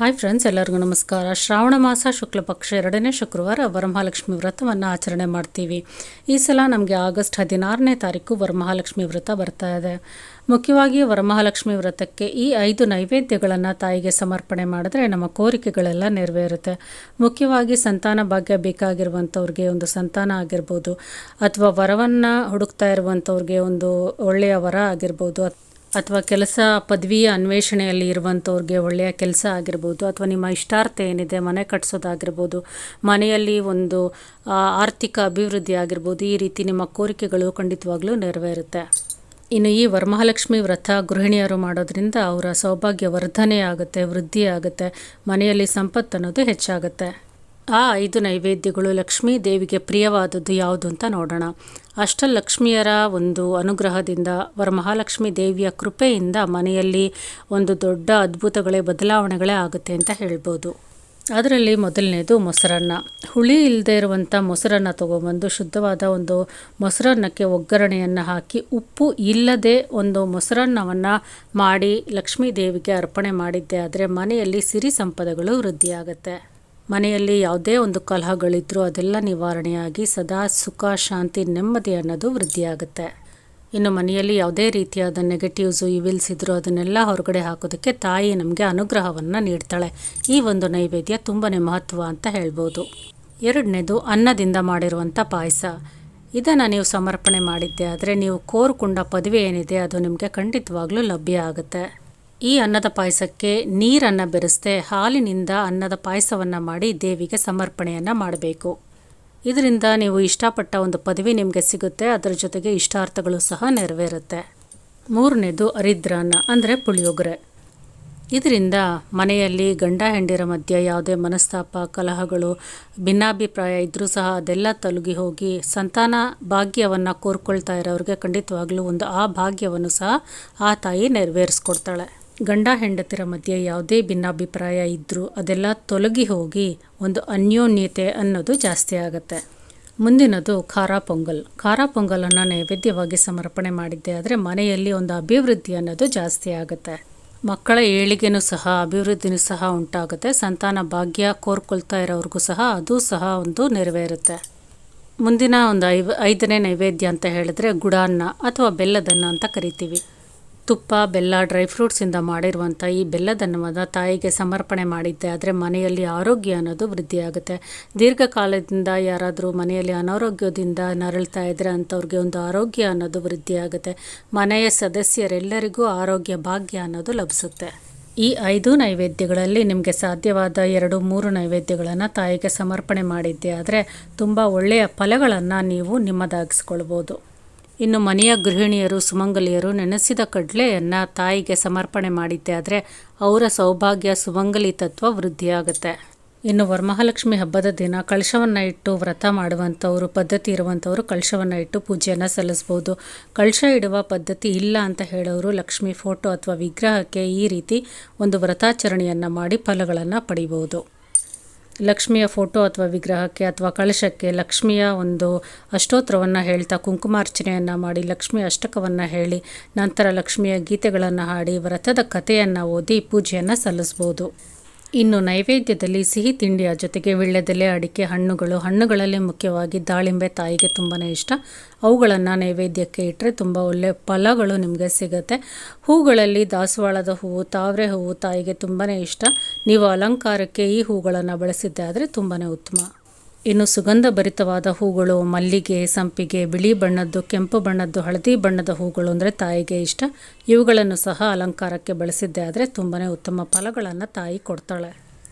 Hi friends ಎಲ್ಲರಿಗೂ ನಮಸ್ಕಾರ. ಶ್ರಾವಣ ಮಾಸ ಶುಕ್ಲ ಪಕ್ಷ ಎರಡನೇ ಶುಕ್ರವಾರ ವರಮಹಾಲಕ್ಷ್ಮಿ ವ್ರತವನ್ನು ಆಚರಣೆ ಮಾಡ್ತೀವಿ. ಈ ಸಲ ನಮಗೆ ಆಗಸ್ಟ್ ಹದಿನಾರನೇ ತಾರೀಕು ವರಮಹಾಲಕ್ಷ್ಮಿ ವ್ರತ ಬರ್ತಾ ಇದೆ. ಮುಖ್ಯವಾಗಿ ವರಮಹಾಲಕ್ಷ್ಮಿ ವ್ರತಕ್ಕೆ ಈ ಐದು ನೈವೇದ್ಯಗಳನ್ನು ತಾಯಿಗೆ ಸಮರ್ಪಣೆ ಮಾಡಿದ್ರೆ ನಮ್ಮ ಕೋರಿಕೆಗಳೆಲ್ಲ ನೆರವೇರುತ್ತೆ. ಮುಖ್ಯವಾಗಿ ಸಂತಾನ ಭಾಗ್ಯ ಬೇಕಾಗಿರುವಂಥವ್ರಿಗೆ ಒಂದು ಸಂತಾನ ಆಗಿರ್ಬೋದು, ಅಥವಾ ವರವನ್ನು ಹುಡುಕ್ತಾ ಇರುವಂಥವ್ರಿಗೆ ಒಂದು ಒಳ್ಳೆಯ ವರ ಆಗಿರ್ಬೋದು ಅಥವಾ ಕೆಲಸ ಪದವಿಯ ಅನ್ವೇಷಣೆಯಲ್ಲಿ ಇರುವಂಥವ್ರಿಗೆ ಒಳ್ಳೆಯ ಕೆಲಸ ಆಗಿರ್ಬೋದು ಅಥವಾ ನಿಮ್ಮ ಇಷ್ಟಾರ್ಥ ಏನಿದೆ, ಮನೆ ಕಟ್ಸೋದಾಗಿರ್ಬೋದು, ಮನೆಯಲ್ಲಿ ಒಂದು ಆರ್ಥಿಕ ಅಭಿವೃದ್ಧಿ ಆಗಿರ್ಬೋದು, ಈ ರೀತಿ ನಿಮ್ಮ ಕೋರಿಕೆಗಳು ಖಂಡಿತವಾಗ್ಲೂ ನೆರವೇರುತ್ತೆ. ಇನ್ನು ಈ ವರಮಹಾಲಕ್ಷ್ಮಿ ವ್ರತ ಗೃಹಿಣಿಯರು ಮಾಡೋದ್ರಿಂದ ಅವರ ಸೌಭಾಗ್ಯ ವರ್ಧನೆ ಆಗುತ್ತೆ ವೃದ್ಧಿ ಆಗುತ್ತೆ ಮನೆಯಲ್ಲಿ ಸಂಪತ್ತು ಅನ್ನೋದು ಹೆಚ್ಚಾಗುತ್ತೆ. ಆ ಐದು ನೈವೇದ್ಯಗಳು ಲಕ್ಷ್ಮೀ ದೇವಿಗೆ ಪ್ರಿಯವಾದದ್ದು ಯಾವುದು ಅಂತ ನೋಡೋಣ. ಅಷ್ಟಲಕ್ಷ್ಮಿಯರ ಒಂದು ಅನುಗ್ರಹದಿಂದ ವರಮಹಾಲಕ್ಷ್ಮಿ ದೇವಿಯ ಕೃಪೆಯಿಂದ ಮನೆಯಲ್ಲಿ ಒಂದು ದೊಡ್ಡ ಅದ್ಭುತಗಳೇ, ಬದಲಾವಣೆಗಳೇ ಆಗುತ್ತೆ ಅಂತ ಹೇಳ್ಬೋದು. ಅದರಲ್ಲಿ ಮೊದಲನೇದು ಮೊಸರನ್ನ. ಹುಳಿ ಇಲ್ಲದೆ ಇರುವಂಥ ಮೊಸರನ್ನ ತೊಗೊಬಂದು ಶುದ್ಧವಾದ ಒಂದು ಮೊಸರನ್ನಕ್ಕೆ ಒಗ್ಗರಣೆಯನ್ನು ಹಾಕಿ ಉಪ್ಪು ಇಲ್ಲದೆ ಒಂದು ಮೊಸರನ್ನವನ್ನು ಮಾಡಿ ಲಕ್ಷ್ಮೀ ದೇವಿಗೆ ಅರ್ಪಣೆ ಮಾಡಿದ್ದೆ ಆದರೆ ಮನೆಯಲ್ಲಿ ಸಿರಿ ಸಂಪದಗಳು ವೃದ್ಧಿಯಾಗುತ್ತೆ. ಮನೆಯಲ್ಲಿ ಯಾವುದೇ ಒಂದು ಕಲಹಗಳಿದ್ರೂ ಅದೆಲ್ಲ ನಿವಾರಣೆಯಾಗಿ ಸದಾ ಸುಖ, ಶಾಂತಿ, ನೆಮ್ಮದಿ ಅನ್ನೋದು ವೃದ್ಧಿಯಾಗುತ್ತೆ. ಇನ್ನು ಮನೆಯಲ್ಲಿ ಯಾವುದೇ ರೀತಿಯಾದ ನೆಗೆಟಿವ್ಸು ಇವಿಲ್ಸ್ ಇದ್ದರೂ ಅದನ್ನೆಲ್ಲ ಹೊರಗಡೆ ಹಾಕೋದಕ್ಕೆ ತಾಯಿ ನಮಗೆ ಅನುಗ್ರಹವನ್ನು ನೀಡ್ತಾಳೆ. ಈ ಒಂದು ನೈವೇದ್ಯ ತುಂಬಾ ಮಹತ್ವ ಅಂತ ಹೇಳ್ಬೋದು. ಎರಡನೇದು, ಅನ್ನದಿಂದ ಮಾಡಿರುವಂಥ ಪಾಯಸ. ಇದನ್ನು ನೀವು ಸಮರ್ಪಣೆ ಮಾಡಿದ್ದೆ ಆದರೆ ನೀವು ಕೋರ್ಕೊಂಡ ಪದವಿ ಏನಿದೆ ಅದು ನಿಮಗೆ ಖಂಡಿತವಾಗ್ಲೂ ಲಭ್ಯ ಆಗುತ್ತೆ. ಈ ಅನ್ನದ ಪಾಯಸಕ್ಕೆ ನೀರನ್ನು ಬೆರೆಸದೆ ಹಾಲಿನಿಂದ ಅನ್ನದ ಪಾಯಸವನ್ನು ಮಾಡಿ ದೇವಿಗೆ ಸಮರ್ಪಣೆಯನ್ನು ಮಾಡಬೇಕು. ಇದರಿಂದ ನೀವು ಇಷ್ಟಪಟ್ಟ ಒಂದು ಪದವಿ ನಿಮಗೆ ಸಿಗುತ್ತೆ, ಅದರ ಜೊತೆಗೆ ಇಷ್ಟಾರ್ಥಗಳು ಸಹ ನೆರವೇರುತ್ತೆ. ಮೂರನೇದು ಅರಿದ್ರಾನ್ನ, ಅಂದರೆ ಪುಳಿಯೋಗರೆ. ಇದರಿಂದ ಮನೆಯಲ್ಲಿ ಗಂಡ ಹೆಂಡಿರ ಮಧ್ಯೆ ಯಾವುದೇ ಮನಸ್ತಾಪ, ಕಲಹಗಳು, ಭಿನ್ನಾಭಿಪ್ರಾಯ ಇದ್ದರೂ ಸಹ ಅದೆಲ್ಲ ತಲುಗಿ ಹೋಗಿ ಸಂತಾನ ಭಾಗ್ಯವನ್ನು ಕೋರ್ಕೊಳ್ತಾ ಇರೋರಿಗೆ ಖಂಡಿತವಾಗಲೂ ಒಂದು ಆ ಭಾಗ್ಯವನ್ನು ಸಹ ಆ ತಾಯಿ ನೆರವೇರಿಸ್ಕೊಡ್ತಾಳೆ. ಗಂಡ ಹೆಂಡತಿರ ಮಧ್ಯೆ ಯಾವುದೇ ಭಿನ್ನಾಭಿಪ್ರಾಯ ಇದ್ದರೂ ಅದೆಲ್ಲ ತೊಲಗಿ ಹೋಗಿ ಒಂದು ಅನ್ಯೋನ್ಯತೆ ಅನ್ನೋದು ಜಾಸ್ತಿ ಆಗುತ್ತೆ. ಮುಂದಿನದು ಖಾರ ಪೊಂಗಲ್. ಖಾರ ಪೊಂಗಲನ್ನು ನೈವೇದ್ಯವಾಗಿ ಸಮರ್ಪಣೆ ಮಾಡಿದ್ದೆ ಆದರೆ ಮನೆಯಲ್ಲಿ ಒಂದು ಅಭಿವೃದ್ಧಿ ಅನ್ನೋದು ಜಾಸ್ತಿ ಆಗುತ್ತೆ. ಮಕ್ಕಳ ಏಳಿಗೆನೂ ಸಹ, ಅಭಿವೃದ್ಧಿನೂ ಸಹ ಉಂಟಾಗುತ್ತೆ. ಸಂತಾನ ಭಾಗ್ಯ ಕೋರ್ಕೊಳ್ತಾ ಇರೋವ್ರಿಗೂ ಸಹ ಅದು ಸಹ ಒಂದು ನೆರವೇರುತ್ತೆ. ಮುಂದಿನ ಒಂದು ಐದನೇ ನೈವೇದ್ಯ ಅಂತ ಹೇಳಿದ್ರೆ ಗುಡಾನ್ನ ಅಥವಾ ಬೆಲ್ಲದನ್ನ ಅಂತ ಕರಿತೀವಿ. ತುಪ್ಪ, ಬೆಲ್ಲ, ಡ್ರೈ ಫ್ರೂಟ್ಸಿಂದ ಮಾಡಿರುವಂಥ ಈ ಬೆಲ್ಲದನ್ನವನ್ನು ತಾಯಿಗೆ ಸಮರ್ಪಣೆ ಮಾಡಿದ್ದೆ. ಆದರೆ ಮನೆಯಲ್ಲಿ ಆರೋಗ್ಯ ಅನ್ನೋದು ವೃದ್ಧಿಯಾಗುತ್ತೆ. ದೀರ್ಘಕಾಲದಿಂದ ಯಾರಾದರೂ ಮನೆಯಲ್ಲಿ ಅನಾರೋಗ್ಯದಿಂದ ನರಳ್ತಾ ಇದ್ದರೆ ಅಂಥವ್ರಿಗೆ ಒಂದು ಆರೋಗ್ಯ ಅನ್ನೋದು ವೃದ್ಧಿಯಾಗುತ್ತೆ. ಮನೆಯ ಸದಸ್ಯರೆಲ್ಲರಿಗೂ ಆರೋಗ್ಯ ಭಾಗ್ಯ ಅನ್ನೋದು ಲಭಿಸುತ್ತೆ. ಈ ಐದು ನೈವೇದ್ಯಗಳಲ್ಲಿ ನಿಮಗೆ ಸಾಧ್ಯವಾದ ಎರಡು, ಮೂರು ನೈವೇದ್ಯಗಳನ್ನು ತಾಯಿಗೆ ಸಮರ್ಪಣೆ ಮಾಡಿದ್ದೆ. ಆದರೆ ತುಂಬ ಒಳ್ಳೆಯ ಫಲಗಳನ್ನು ನೀವು ನಿಮ್ಮದಾಗಿಸ್ಕೊಳ್ಬೋದು. ಇನ್ನು ಮನೆಯ ಗೃಹಿಣಿಯರು, ಸುಮಂಗಲಿಯರು ನೆನೆಸಿದ ಕಡಲೆಯನ್ನು ತಾಯಿಗೆ ಸಮರ್ಪಣೆ ಮಾಡಿದ್ದೆ ಆದರೆ ಅವರ ಸೌಭಾಗ್ಯ ಸುಮಂಗಲಿ ತತ್ವ ವೃದ್ಧಿಯಾಗುತ್ತೆ. ಇನ್ನು ವರಮಹಾಲಕ್ಷ್ಮಿ ಹಬ್ಬದ ದಿನ ಕಳಶವನ್ನು ಇಟ್ಟು ವ್ರತ ಮಾಡುವಂಥವರು ಪದ್ಧತಿ ಇರುವಂಥವರು ಕಳಶವನ್ನು ಇಟ್ಟು ಪೂಜೆಯನ್ನು ಸಲ್ಲಿಸ್ಬೋದು. ಕಳಶ ಇಡುವ ಪದ್ಧತಿ ಇಲ್ಲ ಅಂತ ಹೇಳೋರು ಲಕ್ಷ್ಮಿ ಫೋಟೋ ಅಥವಾ ವಿಗ್ರಹಕ್ಕೆ ಈ ರೀತಿ ಒಂದು ವ್ರತಾಚರಣೆಯನ್ನು ಮಾಡಿ ಫಲಗಳನ್ನು ಪಡಿಬೋದು. ಲಕ್ಷ್ಮಿಯ ಫೋಟೋ ಅಥವಾ ವಿಗ್ರಹಕ್ಕೆ ಅಥವಾ ಕಳಶಕ್ಕೆ ಲಕ್ಷ್ಮಿಯ ಒಂದು ಅಷ್ಟೋತ್ರವನ್ನು ಹೇಳ್ತಾ ಕುಂಕುಮಾರ್ಚನೆಯನ್ನು ಮಾಡಿ ಲಕ್ಷ್ಮಿಯ ಅಷ್ಟಕವನ್ನು ಹೇಳಿ ನಂತರ ಲಕ್ಷ್ಮಿಯ ಗೀತೆಗಳನ್ನು ಹಾಡಿ ವ್ರತದ ಕಥೆಯನ್ನು ಓದಿ ಪೂಜೆಯನ್ನು ಸಲ್ಲಿಸ್ಬೋದು. ಇನ್ನು ನೈವೇದ್ಯದಲ್ಲಿ ಸಿಹಿ ತಿಂಡಿಯ ಜೊತೆಗೆ ವಿಳ್ಳೆದೆಲೆ ಅಡಿಕೆ, ಹಣ್ಣುಗಳು, ಹಣ್ಣುಗಳಲ್ಲಿ ಮುಖ್ಯವಾಗಿ ದಾಳಿಂಬೆ ತಾಯಿಗೆ ತುಂಬಾ ಇಷ್ಟ. ಅವುಗಳನ್ನು ನೈವೇದ್ಯಕ್ಕೆ ಇಟ್ಟರೆ ತುಂಬ ಒಳ್ಳೆಯ ಫಲಗಳು ನಿಮಗೆ ಸಿಗುತ್ತೆ. ಹೂಗಳಲ್ಲಿ ದಾಸವಾಳದ ಹೂವು, ತಾವರೆ ಹೂವು ತಾಯಿಗೆ ತುಂಬಾ ಇಷ್ಟ. ನೀವು ಅಲಂಕಾರಕ್ಕೆ ಈ ಹೂಗಳನ್ನು ಬಳಸಿದ್ದೆ ಆದರೆ ತುಂಬಾ ಉತ್ತಮ. ಇನ್ನು ಸುಗಂಧ ಭರಿತವಾದ ಹೂಗಳು, ಮಲ್ಲಿಗೆ, ಸಂಪಿಗೆ, ಬಿಳಿ ಬಣ್ಣದ್ದು, ಕೆಂಪು ಬಣ್ಣದ್ದು, ಹಳದಿ ಬಣ್ಣದ ಹೂಗಳು ಅಂದರೆ ತಾಯಿಗೆ ಇಷ್ಟ. ಇವುಗಳನ್ನು ಸಹ ಅಲಂಕಾರಕ್ಕೆ ಬಳಸಿದ್ದೆ ಆದರೆ ತುಂಬಾ ಉತ್ತಮ ಫಲಗಳನ್ನು ತಾಯಿ ಕೊಡ್ತಾಳೆ.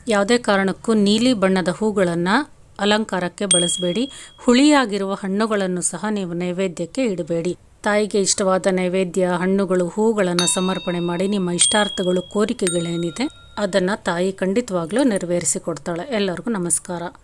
ಯಾವುದೇ ಕಾರಣಕ್ಕೂ ನೀಲಿ ಬಣ್ಣದ ಹೂಗಳನ್ನು ಅಲಂಕಾರಕ್ಕೆ ಬಳಸಬೇಡಿ. ಹುಳಿಯಾಗಿರುವ ಹಣ್ಣುಗಳನ್ನು ಸಹ ನೀವು ನೈವೇದ್ಯಕ್ಕೆ ಇಡಬೇಡಿ. ತಾಯಿಗೆ ಇಷ್ಟವಾದ ನೈವೇದ್ಯ, ಹಣ್ಣುಗಳು, ಹೂಗಳನ್ನು ಸಮರ್ಪಣೆ ಮಾಡಿ ನಿಮ್ಮ ಇಷ್ಟಾರ್ಥಗಳು, ಕೋರಿಕೆಗಳೇನಿದೆ ಅದನ್ನು ತಾಯಿ ಖಂಡಿತವಾಗ್ಲೂ ನೆರವೇರಿಸಿ ಕೊಡ್ತಾಳೆ. ಎಲ್ಲರಿಗೂ ನಮಸ್ಕಾರ.